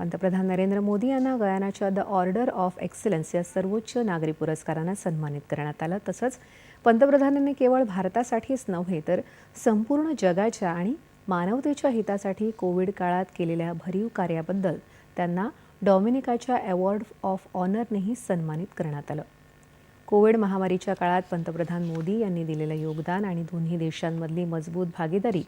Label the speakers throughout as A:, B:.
A: पंतप्रधान नरेंद्र मोदी यांना गयानाच्या द ऑर्डर ऑफ एक्सलन्स या सर्वोच्च नागरी पुरस्कारानं सन्मानित करण्यात आलं. तसंच पंतप्रधानांनी केवळ भारतासाठीच नव्हे तर संपूर्ण जगाच्या आणि मानवतेच्या हितासाठी कोविड काळात केलेल्या भरीव कार्याबद्दल त्यांना डॉमिनिकाच्या अवॉर्ड ऑफ ऑनरनेही सन्मानित करण्यात आलं. कोविड महामारीच्या काळात पंतप्रधान मोदी यांनी दिलेलं योगदान आणि दोन्ही देशांमधली मजबूत भागीदारी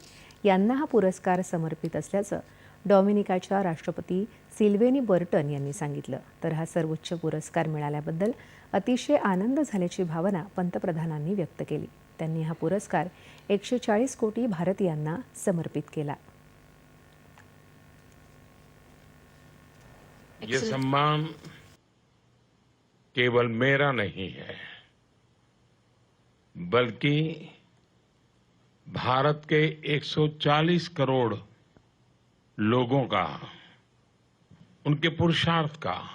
A: यांना हा पुरस्कार समर्पित असल्याचं डॉमिनिकाच्या राष्ट्रपती सिल्वेनी बर्टन यांनी सांगितलं. तर हा सर्वोच्च पुरस्कार मिळाल्याबद्दल अतिशय आनंद झाल्याची भावना पंतप्रधानांनी व्यक्त केली. त्यांनी हा पुरस्कार एकशे चाळीस कोटी भारतीयांना समर्पित केला.
B: ये सम्मान केवल मेरा नहीं है बल्कि भारत के 140 करोड़ लोगों का, उनके पुरुषार्थ का,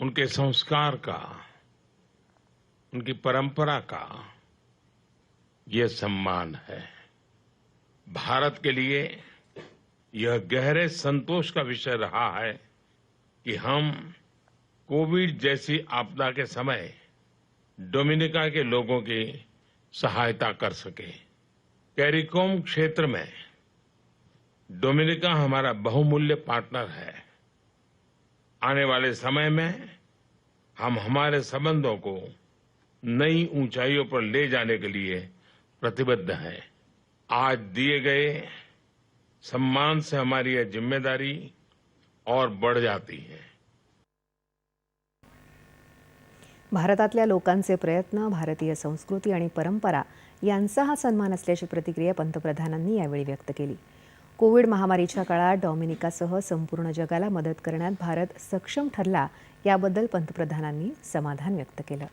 B: उनके संस्कार का, उनकी परंपरा का यह सम्मान है। भारत के लिए यह गहरे संतोष का विषय रहा है कि हम कोविड जैसी आपदा के समय डोमिनिका के लोगों की सहायता कर सके। कैरिकोम क्षेत्र में डोमिनिका हमारा बहुमूल्य पार्टनर है। आने वाले समय में हम हमारे संबंधों को नई ऊंचाइयों पर ले जाने के लिए प्रतिबद्ध हैं। आज दिए गए सम्मान से हमारी यह ज़िम्मेदारी और बढ़ जाती है।
A: भारतातल्या लोकांचे प्रयत्न, भारतीय संस्कृती आणि परंपरा यांचा हा सन्मान असल्याची प्रतिक्रिया पंतप्रधानांनी यावेळी व्यक्त केली. कोविड महामारीच्या काळात डॉमिनिकासह संपूर्ण जगाला मदत करण्यात भारत सक्षम ठरला याबद्दल पंतप्रधानांनी समाधान व्यक्त केलं.